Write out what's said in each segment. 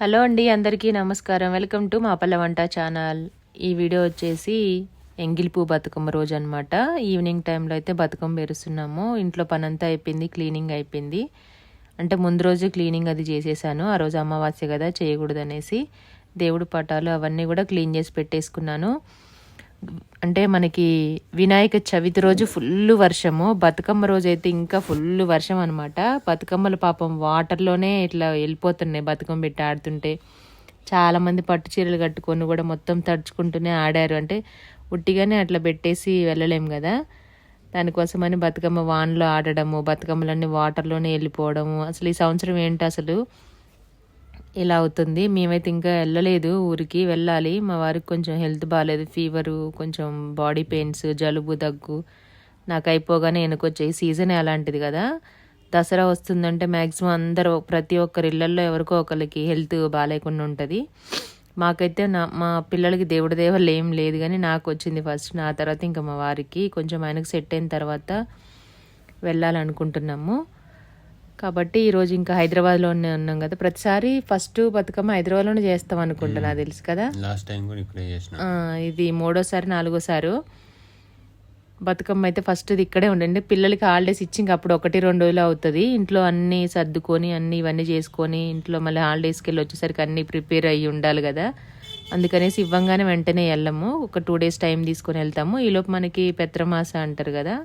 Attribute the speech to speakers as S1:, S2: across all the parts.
S1: Hello అండి అందరికీ నమస్కారం. వెల్కమ్ టు మా పల్ల వంట ఛానల్. ఈ వీడియో వచ్చేసి ఎంగిలిపూ బతుకమ్మ రోజు అనమాట ఈవినింగ్ టైంలో అయితే బతుకమ్మ పేరుస్తున్నాము. ఇంట్లో పనంతా అయిపోయింది క్లీనింగ్ అయిపోయింది. అంటే ముందు రోజు క్లీనింగ్ అది చేసేసాను. ఆ రోజు అమావాస్య కదా చేయకూడదు దేవుడు పటాలు అవన్నీ కూడా క్లీన్ చేసి పెట్టేసుకున్నాను. అంటే మనకి వినాయక చవితి రోజు ఫుల్ వర్షము బతుకమ్మ రోజు అయితే ఇంకా ఫుల్ వర్షం అనమాట బతుకమ్మలు పాపం వాటర్లోనే ఇట్లా వెళ్ళిపోతున్నాయి బతుకమ్మ పెట్టి ఆడుతుంటే. చాలామంది పట్టు చీరలు కట్టుకొని కూడా మొత్తం తడుచుకుంటూనే ఆడారు. అంటే ఉట్టిగానే అట్లా పెట్టేసి వెళ్ళలేము కదా. దానికోసమని బతుకమ్మ వాన్లో ఆడడము బతుకమ్మలన్నీ వాటర్లోనే వెళ్ళిపోవడము. అసలు ఈ సంవత్సరం ఏంటి అసలు? ఇలా అవుతుంది. మేమైతే ఇంకా వెళ్ళలేదు ఊరికి వెళ్ళాలి. మా వారికి కొంచెం హెల్త్ బాగాలేదు ఫీవరు కొంచెం బాడీ పెయిన్స్ జలుబు దగ్గు. నాకు అయిపోగానే వెనుకొచ్చే సీజన్ అలాంటిది కదా. దసరా వస్తుందంటే మ్యాక్సిమం అందరూ ప్రతి ఒక్కరి ఇళ్ళలో ఎవరికో ఒకరికి హెల్త్ బాగాలేకుండా ఉంటుంది. మాకైతే నా మా పిల్లలకి దేవుడి దేవలు ఏం లేదు కానీ నాకు వచ్చింది ఫస్ట్. నా తర్వాత ఇంకా మా వారికి కొంచెం ఆయనకు సెట్ అయిన తర్వాత వెళ్ళాలనుకుంటున్నాము. కాబట్టి ఈరోజు ఇంకా హైదరాబాద్లోనే ఉన్నాం కదా. ప్రతిసారి ఫస్ట్ బతుకమ్మ హైదరాబాద్లోనే చేస్తాం అనుకుంటా నాకు తెలుసు కదా.
S2: లాస్ట్ టైం కూడా ఇక్కడే చేసిన.
S1: ఆ, ఇది మూడోసారి నాలుగోసారి. బతుకమ్మ అయితే ఫస్ట్ ఇది ఇక్కడే ఉండండి. పిల్లలకి హాలిడేస్ ఇచ్చి ఇంక అప్పుడు ఒకటి రెండు రోజులు అవుతుంది. ఇంట్లో అన్నీ సర్దుకొని అన్నీ ఇవన్నీ చేసుకొని ఇంట్లో మళ్ళీ హాలిడేస్కి వెళ్ళి వచ్చేసరికి అన్నీ ప్రిపేర్ అయ్యి ఉండాలి కదా. అందుకనేసి ఇవ్వంగానే వెంటనే వెళ్ళము. ఒక టూ డేస్ టైం తీసుకొని వెళ్తాము. ఈలోపు మనకి పెత్రమాస అంటారు కదా.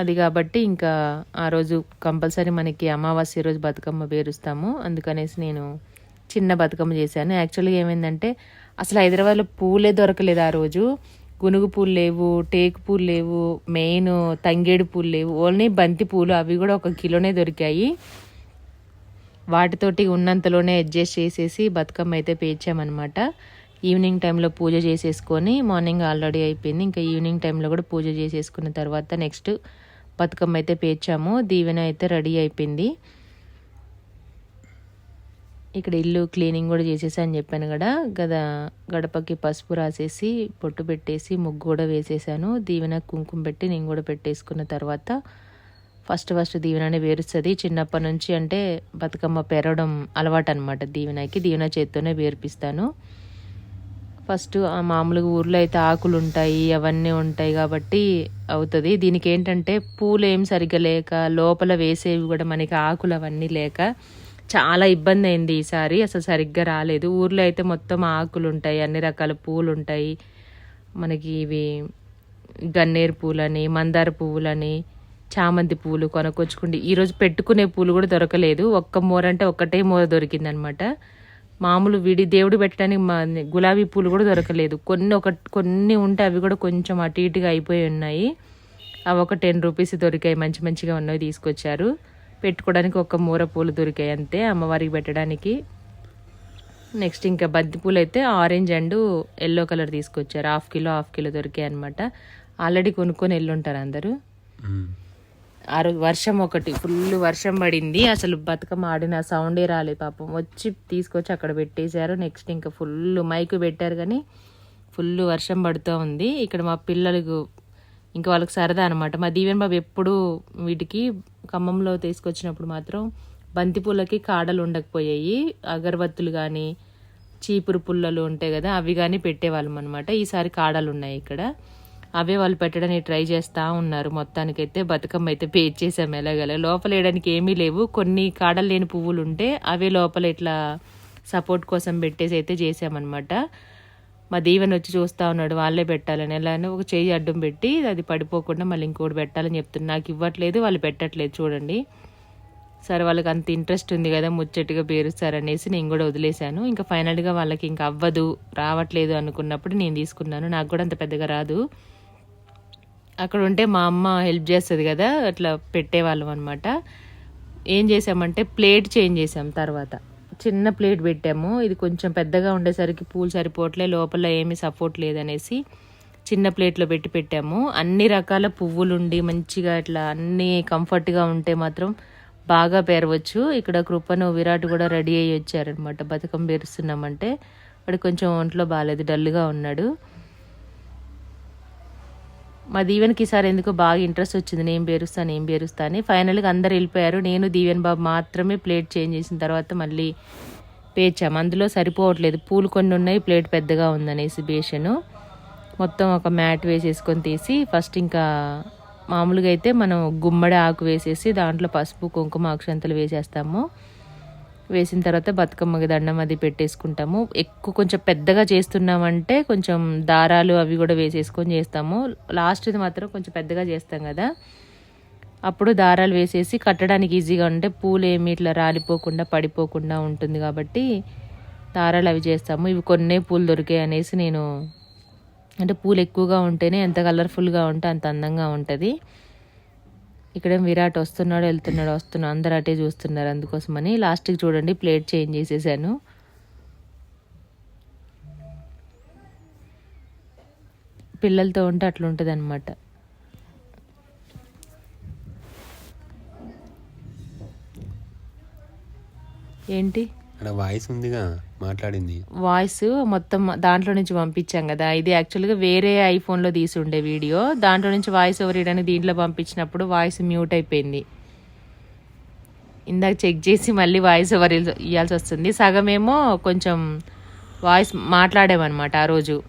S1: అది కాబట్టి ఇంకా ఆ రోజు కంపల్సరీ మనకి అమావాస్య రోజు బతుకమ్మ పేరుస్తాము. అందుకనేసి నేను చిన్న బతుకమ్మ చేశాను. యాక్చువల్గా ఏమైందంటే అసలు హైదరాబాద్లో పూలే దొరకలేదు ఆ రోజు. గునుగు పూలు లేవు టేకు పూలు లేవు మెయిన్ తంగేడు పూలు లేవు. ఓన్లీ బంతి పూలు అవి కూడా ఒక కిలోనే దొరికాయి. వాటితోటి ఉన్నంతలోనే అడ్జస్ట్ చేసేసి బతుకమ్మ అయితే పేర్చామన్నమాట. ఈవినింగ్ టైంలో పూజ చేసేసుకొని మార్నింగ్ ఆల్రెడీ అయిపోయింది. ఇంకా ఈవినింగ్ టైంలో కూడా పూజ చేసేసుకున్న తర్వాత నెక్స్ట్ బతుకమ్మ అయితే పేర్చాము. దీవెన అయితే రెడీ అయిపోయింది. ఇక్కడ ఇల్లు క్లీనింగ్ కూడా చేసేసా అని చెప్పాను కదా. గద గడపకి పసుపు రాసేసి పొట్టు పెట్టేసి ముగ్గు కూడా వేసేసాను. దీవెన కుంకుమ పెట్టి నేను కూడా పెట్టేసుకున్న తర్వాత ఫస్ట్ ఫస్ట్ దీవెనని వేరుస్తుంది. చిన్నప్పటి నుంచి అంటే బతుకమ్మ పెరగడం అలవాటు అనమాట దీవెనకి. దీవెన చేత్తోనే వేర్పిస్తాను. ఫస్ట్ మామూలుగా ఊర్లో అయితే ఆకులు ఉంటాయి అవన్నీ ఉంటాయి కాబట్టి అవుతుంది. దీనికి ఏంటంటే పూలు ఏం సరిగ్గా లేక లోపల వేసేవి కూడా మనకి ఆకులు అవన్నీ లేక చాలా ఇబ్బంది అయింది ఈసారి. అసలు సరిగ్గా రాలేదు. ఊర్లో అయితే మొత్తం ఆకులు ఉంటాయి అన్ని రకాల పూలు ఉంటాయి మనకి ఇవి గన్నేరు పూలని మందార పువ్వులని చామంతి పూలు కొనుక్కొచ్చుకుంటే ఈరోజు పెట్టుకునే పూలు కూడా దొరకలేదు. ఒక్క మూర అంటే ఒక్కటే మూర దొరికిందనమాట. మామూలు విడి దేవుడు పెట్టడానికి మా గులాబీ పూలు కూడా దొరకలేదు. కొన్ని ఒక కొన్ని ఉంటే అవి కూడా కొంచెం అటు ఇటుగా అయిపోయి ఉన్నాయి. అవి ఒక టెన్ రూపీస్ దొరికాయి మంచి మంచిగా ఉన్నవి తీసుకొచ్చారు. పెట్టుకోవడానికి ఒక మూర పూలు దొరికాయి అంతే అమ్మవారికి పెట్టడానికి. నెక్స్ట్ ఇంకా బంతి పూలు అయితే ఆరెంజ్ అండ్ ఎల్లో కలర్ తీసుకొచ్చారు. హాఫ్ కిలో హాఫ్ కిలో దొరికాయి అనమాట ఆల్రెడీ కొనుక్కొని వెళ్ళుంటారు అందరూ. ఆ రోజు వర్షం ఒకటి ఫుల్ వర్షం పడింది. అసలు బతుకమ్మ ఆడిన సౌండే రాలేదు పాపం. వచ్చి తీసుకొచ్చి అక్కడ పెట్టేశారు. నెక్స్ట్ ఇంకా ఫుల్ మైకు పెట్టారు కానీ ఫుల్ వర్షం పడుతూ ఉంది. ఇక్కడ మా పిల్లలకు ఇంకా వాళ్ళకి సరదా అనమాట మా దీవెన్ బాబు ఎప్పుడు వీటికి ఖమ్మంలో తీసుకొచ్చినప్పుడు మాత్రం బంతిపూలకి కాడలు ఉండకపోయాయి అగరబత్తులు కానీ చీపురు పుల్లలు ఉంటాయి కదా అవి కానీ పెట్టేవాళ్ళం అనమాట ఈసారి కాడలు ఉన్నాయి ఇక్కడ. అవే వాళ్ళు పెట్టడానికి ట్రై చేస్తూ ఉన్నారు. మొత్తానికైతే బతుకమ్మ అయితే పేర్ చేసాము ఎలాగల. లోపల వేయడానికి ఏమీ లేవు. కొన్ని కాడలు లేని పువ్వులు ఉంటే అవే లోపల ఇట్లా సపోర్ట్ కోసం పెట్టేసి అయితే చేసామన్నమాట. మా దీవెన వచ్చి చూస్తూ ఉన్నాడు. వాళ్ళే పెట్టాలని. ఎలా అని ఒక చేయి అడ్డం పెట్టి అది పడిపోకుండా మళ్ళీ ఇంకోటి పెట్టాలని చెప్తున్నా. నాకు ఇవ్వట్లేదు వాళ్ళు పెట్టట్లేదు చూడండి. సరే వాళ్ళకి అంత ఇంట్రెస్ట్ ఉంది కదా ముచ్చట్టుగా పేరుస్తారనేసి నేను కూడా వదిలేశాను. ఇంకా ఫైనల్గా వాళ్ళకి ఇంకా అవ్వదు రావట్లేదు అనుకున్నప్పుడు నేను తీసుకున్నాను. నాకు కూడా అంత పెద్దగా రాదు. అక్కడ ఉంటే మా అమ్మ హెల్ప్ చేస్తుంది కదా అట్లా పెట్టేవాళ్ళం అనమాట ఏం చేసామంటే ప్లేట్ చేంజ్ చేసాం తర్వాత. చిన్న ప్లేట్ పెట్టాము. ఇది కొంచెం పెద్దగా ఉండేసరికి పూలు సరిపోవట్లే లోపల ఏమీ సపోర్ట్ లేదనేసి చిన్న ప్లేట్లో పెట్టి పెట్టాము. అన్ని రకాల పువ్వులు ఉండి మంచిగా ఇట్లా అన్నీ కంఫర్ట్గా ఉంటే మాత్రం బాగా పేరవచ్చు. ఇక్కడ కృపను విరాట్ కూడా రెడీ అయ్యి వచ్చారనమాట బతుకమ్మ పేరుస్తున్నామంటే. వాడు కొంచెం ఒంట్లో బాగాలేదు డల్గా ఉన్నాడు. మా దీవెన్కి ఈసారి ఎందుకో బాగా ఇంట్రెస్ట్ వచ్చింది. నేను పేరుస్తాను నేను పేరుస్తా అని ఫైనల్గా అందరు వెళ్ళిపోయారు. నేను దీవెన్ బాబు మాత్రమే ప్లేట్ చేంజ్ చేసిన తర్వాత మళ్ళీ పేర్చాము అందులో సరిపోవట్లేదు. పూలు కొన్ని ఉన్నాయి ప్లేట్ పెద్దగా ఉందనేసి బేషను. మొత్తం ఒక మ్యాట్ వేసేసుకొని తీసి ఫస్ట్ ఇంకా మామూలుగా అయితే మనం గుమ్మడి ఆకు వేసేసి దాంట్లో పసుపు కుంకుమ అక్షంతలు వేసేస్తాము. వేసిన తర్వాత బతుకమ్మకి దండం అది పెట్టేసుకుంటాము. ఎక్కువ కొంచెం పెద్దగా చేస్తున్నామంటే కొంచెం దారాలు అవి కూడా వేసేసుకొని చేస్తాము. లాస్ట్ది మాత్రం కొంచెం పెద్దగా చేస్తాం కదా. అప్పుడు దారాలు వేసేసి కట్టడానికి ఈజీగా ఉంటే పూలు ఏమి ఇట్లా రాలిపోకుండా పడిపోకుండా ఉంటుంది కాబట్టి దారాలు అవి చేస్తాము. ఇవి కొన్నే పూలు దొరికాయి అనేసి నేను అంటే పూలు ఎక్కువగా ఉంటేనే ఎంత కలర్ఫుల్గా ఉంటే అంత అందంగా ఉంటుంది. ఇక్కడేం విరాట్ వస్తున్నాడు వెళ్తున్నాడు వస్తున్నాడు అందరు అటే చూస్తున్నారు అందుకోసమని లాస్ట్కి చూడండి ప్లేట్ చేంజ్ చేసేసాను. పిల్లలతో ఉంటే అట్లుంటుంది అనమాట ఏంటి?
S2: అక్కడ వాయిస్ ఉందిగా మాట్లాడింది.
S1: వాయిస్ మొత్తం దాంట్లో నుంచి పంపించాం కదా. ఇది యాక్చువల్గా వేరే ఐఫోన్లో తీసి ఉండే వీడియో. దాంట్లో నుంచి వాయిస్ ఓవర్ ఇడని దీంట్లో పంపించినప్పుడు వాయిస్ మ్యూట్ అయిపోయింది. ఇందాక చెక్ చేసి మళ్ళీ వాయిస్ ఓవర్ ఇవ్వాల్సి వస్తుంది. సగమేమో కొంచెం వాయిస్ మాట్లాడామన్నమాట ఆ రోజు.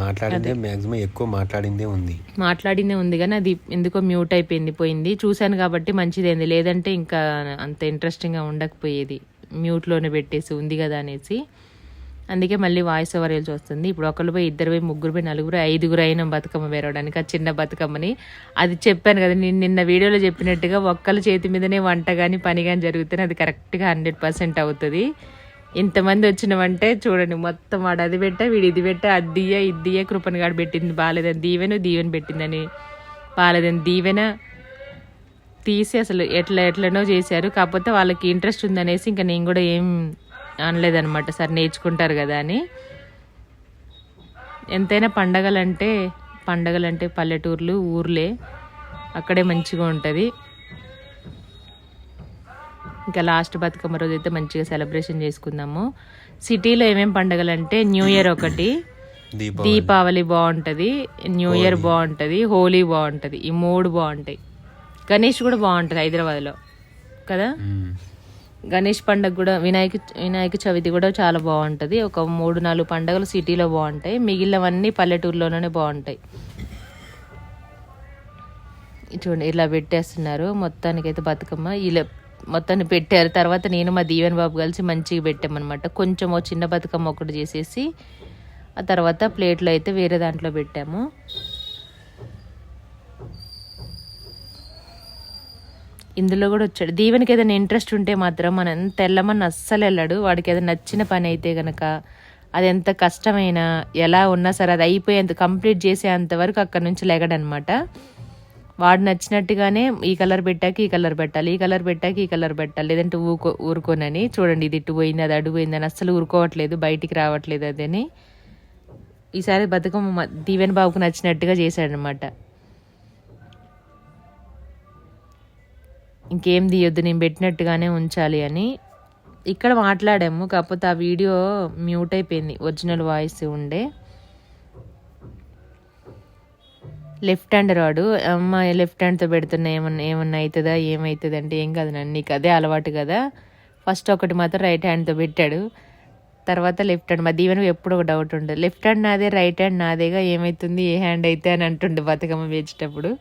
S2: మాట్లాడిందే మ్యాక్సిమం ఎక్కువ మాట్లాడిందే ఉంది.
S1: మాట్లాడిందే ఉంది కానీ అది ఎందుకో మ్యూట్ అయిపోయింది పోయింది. చూశాను కాబట్టి మంచిదైంది. లేదంటే ఇంకా అంత ఇంట్రెస్టింగ్గా ఉండకపోయేది. మ్యూట్లోనే పెట్టేసి ఉంది కదా అనేసి. అందుకే మళ్ళీ వాయిస్ ఓవర్ వేయాల్సి వస్తుంది ఇప్పుడు ఒకళ్ళు పోయి ఇద్దరు పోయి ముగ్గురు పోయి నలుగురు ఐదుగురు అయిన బతుకమ్మ వేరవడానికి ఆ చిన్న బతుకమ్మని. అది చెప్పాను కదా నేను నిన్న వీడియోలో చెప్పినట్టుగా ఒక్కళ్ళ చేతి మీదనే వంట కానీ పని కానీ జరిగితేనే అది కరెక్ట్గా హండ్రెడ్ పర్సెంట్ అవుతుంది. ఇంతమంది వచ్చినవంటే చూడండి మొత్తం వాడు అది పెట్టా వీడు ఇది పెట్టా అది దియ్య ఇది గాడు పెట్టింది బాలేదని దీవెను దీవెన పెట్టిందని బాలేదని దీవెన తీసి అసలు ఎట్లా ఎట్లనో చేశారు. కాకపోతే వాళ్ళకి ఇంట్రెస్ట్ ఉందనేసి ఇంకా నేను కూడా ఏం అనలేదనమాట సార్ నేర్చుకుంటారు కదా అని. ఎంతైనా పండగలంటే పండగలంటే పల్లెటూర్లు ఊర్లే. అక్కడే మంచిగా ఉంటుంది. ఇంకా లాస్ట్ బతుకమ్మ రోజు అయితే మంచిగా సెలబ్రేషన్ చేసుకుందాము. సిటీలో ఏమేం పండగలు అంటే న్యూ ఇయర్ ఒకటి
S2: దీప
S1: దీపావళి బాగుంటుంది న్యూ ఇయర్ బాగుంటుంది హోలీ బాగుంటుంది ఈ మూడు బాగుంటాయి. గణేష్ కూడా బాగుంటుంది హైదరాబాద్లో కదా. గణేష్ పండుగ కూడా వినాయక వినాయక చవితి కూడా చాలా బాగుంటుంది. ఒక మూడు నాలుగు పండుగలు సిటీలో బాగుంటాయి. మిగిలినవన్నీ పల్లెటూరులోనే బాగుంటాయి. చూడండి ఇలా పెట్టేస్తున్నారు. మొత్తానికైతే బతుకమ్మ. ఇలా మొత్తాన్ని పెట్టారు. తర్వాత నేను మా దీవెన్ బాబు కలిసి మంచిగా పెట్టామన్నమాట. కొంచెం ఓ చిన్న బతుకమ్మ ఒకటి చేసేసి ఆ తర్వాత ప్లేట్లో అయితే వేరే దాంట్లో పెట్టాము. ఇందులో కూడా వచ్చాడు. దీవెనికి ఏదైనా ఇంట్రెస్ట్ ఉంటే మాత్రం మనం ఎంత వెళ్ళమని అస్సలు వెళ్ళాడు. వాడికి ఏదైనా నచ్చిన పని అయితే కనుక అది ఎంత కష్టమైనా ఎలా ఉన్నా సరే అది అయిపోయేంత కంప్లీట్ చేసేంత వరకు అక్కడ నుంచి లెగడనమాట వాడు నచ్చినట్టుగానే ఈ కలర్ పెట్టాక ఈ కలర్ పెట్టాలి ఈ కలర్ పెట్టాక ఈ కలర్ పెట్టాలి లేదంటే ఊరుకో ఊరుకోనని. చూడండి ఇది ఇటు పోయింది అది అడుగు పోయింది అని అస్సలు ఊరుకోవట్లేదు బయటికి రావట్లేదు అదని. ఈసారి బతుకమ్మ దీవెన్ బాబుకు నచ్చినట్టుగా చేశాడనమాట ఇంకేం తీయొద్దు నేను పెట్టినట్టుగానే ఉంచాలి అని. ఇక్కడ మాట్లాడాము కాకపోతే ఆ వీడియో మ్యూట్ అయిపోయింది ఒరిజినల్ వాయిస్ ఉండే. లెఫ్ట్ హ్యాండ్ రాడు. అమ్మ లెఫ్ట్ హ్యాండ్తో పెడుతున్నా ఏమన్నా ఏమన్నా అవుతుందా ఏమవుతుంది అంటే ఏం కాదు నన్ను నీకు అదే అలవాటు కదా. ఫస్ట్ ఒకటి మాత్రం రైట్ హ్యాండ్తో పెట్టాడు. తర్వాత లెఫ్ట్ హ్యాండ్ మా దీవెన ఎప్పుడు ఒక డౌట్ ఉండదు లెఫ్ట్ హ్యాండ్ నాదే రైట్ హ్యాండ్ నాదేగా ఏమవుతుంది ఏ హ్యాండ్ అయితే అని అంటుండే బతుకమ్మ వేచేటప్పుడు.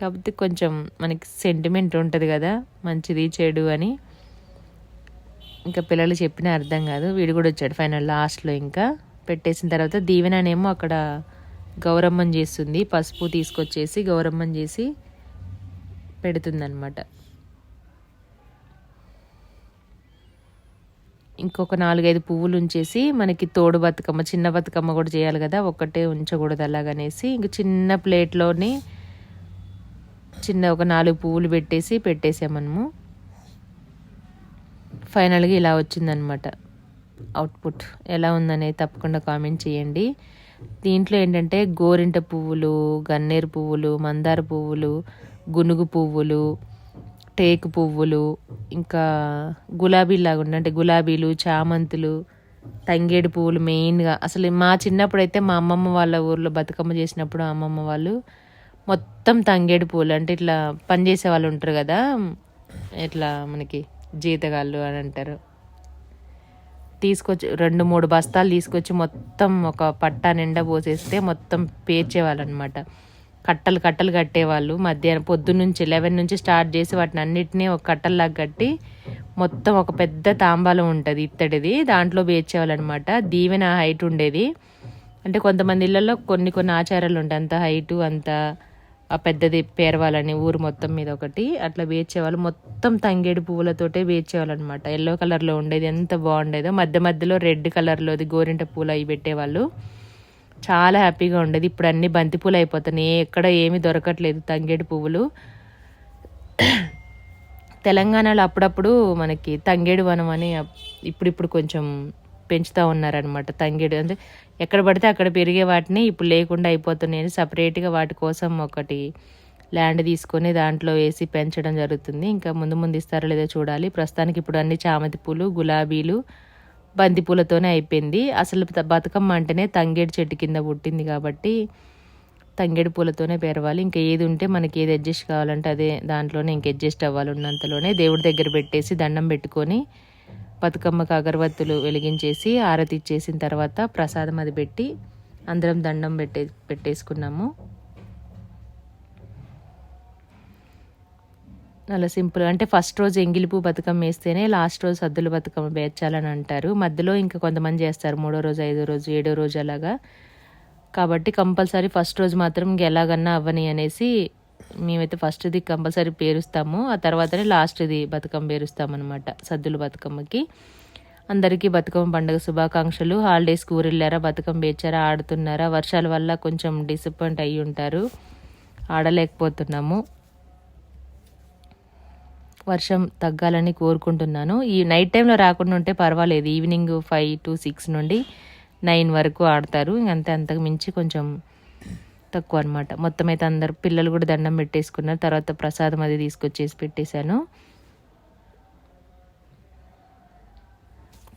S1: కాకపోతే కొంచెం మనకి సెంటిమెంట్ ఉంటుంది కదా మంచిది చెడు అని. ఇంకా పిల్లలు చెప్పినా అర్థం కాదు. వీడు కూడా వచ్చాడు ఫైనల్ లాస్ట్లో ఇంకా. పెట్టేసిన తర్వాత దీవెననేమో అక్కడ గౌరమ్మని చేస్తుంది. పసుపు తీసుకొచ్చేసి గౌరమ్మని చేసి పెడుతుందనమాట ఇంకొక నాలుగైదు పువ్వులు ఉంచేసి మనకి తోడు బతుకమ్మ చిన్న బతుకమ్మ కూడా చేయాలి కదా ఒక్కటే ఉంచకూడదు అలాగనేసి ఇంక చిన్న ప్లేట్లోని చిన్న ఒక నాలుగు పువ్వులు పెట్టేసి పెట్టేసామనము ఫైనల్గా ఇలా వచ్చిందనమాట అవుట్పుట్ ఎలా ఉందనేది తప్పకుండా కామెంట్ చేయండి. దీంట్లో ఏంటంటే గోరింట పువ్వులు గన్నేరు పువ్వులు మందార పువ్వులు గునుగు పువ్వులు టేకు పువ్వులు ఇంకా గులాబీలాగా ఉండే అంటే గులాబీలు చామంతులు తంగేడు పువ్వులు మెయిన్గా. అసలు మా చిన్నప్పుడు అయితే మా అమ్మమ్మ వాళ్ళ ఊర్లో బతుకమ్మ చేసినప్పుడు అమ్మమ్మ వాళ్ళు మొత్తం తంగేడు పువ్వులు అంటే ఇట్లా పనిచేసే వాళ్ళు ఉంటారు కదా ఇట్లా మనకి జీతగాళ్ళు అని అంటారు. తీసుకొచ్చి రెండు మూడు బస్తాలు తీసుకొచ్చి మొత్తం ఒక పట్టా నిండా పోసేస్తే మొత్తం పేర్చేవాళ్ళు అనమాట కట్టలు కట్టలు కట్టేవాళ్ళు. మధ్యాహ్నం పొద్దు నుంచి లెవెన్ నుంచి స్టార్ట్ చేసి వాటిని అన్నిటినీ ఒక కట్టల్లాగా కట్టి మొత్తం ఒక పెద్ద తాంబాలం ఉంటుంది ఇత్తడిది. దాంట్లో పేర్చేవాళ్ళు అనమాట దీవెన హైట్ ఉండేది. అంటే కొంతమంది ఇళ్ళల్లో కొన్ని కొన్ని ఆచారాలు ఉంటాయి. అంత హైటు అంత ఆ పెద్దది పేరవాలని ఊరు మొత్తం మీద ఒకటి. అట్లా వేచేవాళ్ళు. మొత్తం తంగేడు పువ్వులతోటే వేచేవాళ్ళు అనమాట ఎల్లో కలర్లో ఉండేది ఎంత బాగుండేదో. మధ్య మధ్యలో రెడ్ కలర్లోది గోరింట పూలు అవి పెట్టేవాళ్ళు. చాలా హ్యాపీగా ఉండేది. ఇప్పుడు అన్ని బంతి పూలు అయిపోతున్నాయి. ఎక్కడ ఏమీ దొరకట్లేదు తంగేడు పువ్వులు. తెలంగాణలో అప్పుడప్పుడు మనకి తంగేడు వనం అని అప్- ఇప్పుడిప్పుడు కొంచెం పెంచుతూ ఉన్నారనమాట తంగేడు. అంటే ఎక్కడ పడితే అక్కడ పెరిగే వాటిని ఇప్పుడు లేకుండా అయిపోతున్నాయని సపరేట్గా వాటి కోసం ఒకటి ల్యాండ్ తీసుకొని దాంట్లో వేసి పెంచడం జరుగుతుంది. ఇంకా ముందు ముందు ఇస్తారో లేదో చూడాలి. ప్రస్తుతానికి ఇప్పుడు అన్ని చామంతి పూలు గులాబీలు బంతి పూలతోనే అయిపోయింది. అసలు బతుకమ్మ అంటేనే తంగేడు చెట్టు కింద పుట్టింది కాబట్టి తంగేడు పూలతోనే పెరవాలి. ఇంకా ఏది ఉంటే మనకి ఏది అడ్జస్ట్ కావాలంటే అదే దాంట్లోనే ఇంక అడ్జస్ట్ అవ్వాలి ఉన్నంతలోనే దేవుడి దగ్గర పెట్టేసి దండం పెట్టుకొని బతుకమ్మకు అగరబత్తులు వెలిగించేసి ఆరతి ఇచ్చేసిన తర్వాత ప్రసాదం అది పెట్టి అందరం దండం పెట్టే పెట్టేసుకున్నాము. అలా సింపుల్. అంటే ఫస్ట్ రోజు ఎంగిలిపు బతుకమ్మ వేస్తేనే లాస్ట్ రోజు సద్దుల బతుకమ్మ పేర్చాలని అంటారు. మధ్యలో ఇంకా కొంతమంది చేస్తారు మూడో రోజు ఐదో రోజు ఏడో రోజు అలాగా. కాబట్టి కంపల్సరీ ఫస్ట్ రోజు మాత్రం ఇంకెలాగన్నా అవ్వని అనేసి మేమైతే ఫస్ట్ది కంపల్సరీ పేరుస్తాము. ఆ తర్వాతనే లాస్ట్ది బతుకమ్మ పేరుస్తాం అనమాట సద్దుల బతుకమ్మకి. అందరికీ బతుకమ్మ పండుగ శుభాకాంక్షలు. హాలిడేస్ ఊరు వెళ్ళారా బతుకమ్మ పేర్చారా ఆడుతున్నారా వర్షాల వల్ల కొంచెం డిసప్పాయింట్ అయ్యి ఉంటారు. ఆడలేకపోతున్నాము. వర్షం తగ్గాలని కోరుకుంటున్నాను. ఈ నైట్ టైంలో రాకుండా ఉంటే పర్వాలేదు. ఈవినింగ్ ఫైవ్ టు సిక్స్ నుండి నైన్ వరకు ఆడతారు. ఇంకంతే అంతకు మించి కొంచెం తక్కువ అనమాట మొత్తం అయితే అందరు పిల్లలు కూడా దండం పెట్టేసుకున్నారు. తర్వాత ప్రసాదం అది తీసుకొచ్చేసి పెట్టేశాను.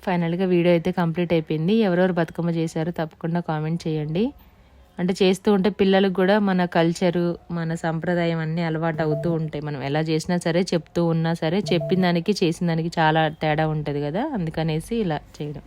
S1: ఫైనల్గా వీడియో అయితే కంప్లీట్ అయిపోయింది. ఎవరెవరు బతుకమ్మ చేశారో తప్పకుండా కామెంట్ చేయండి. అంటే చేస్తూ ఉంటే పిల్లలకు కూడా మన కల్చరు మన సంప్రదాయం అన్నీ అలవాటు అవుతూ ఉంటాయి. మనం ఎలా చేసినా సరే చెప్తూ ఉన్నా సరే చెప్పిన దానికి చేసిన దానికి చాలా తేడా ఉంటుంది కదా? అందుకనేసి ఇలా చేయడం.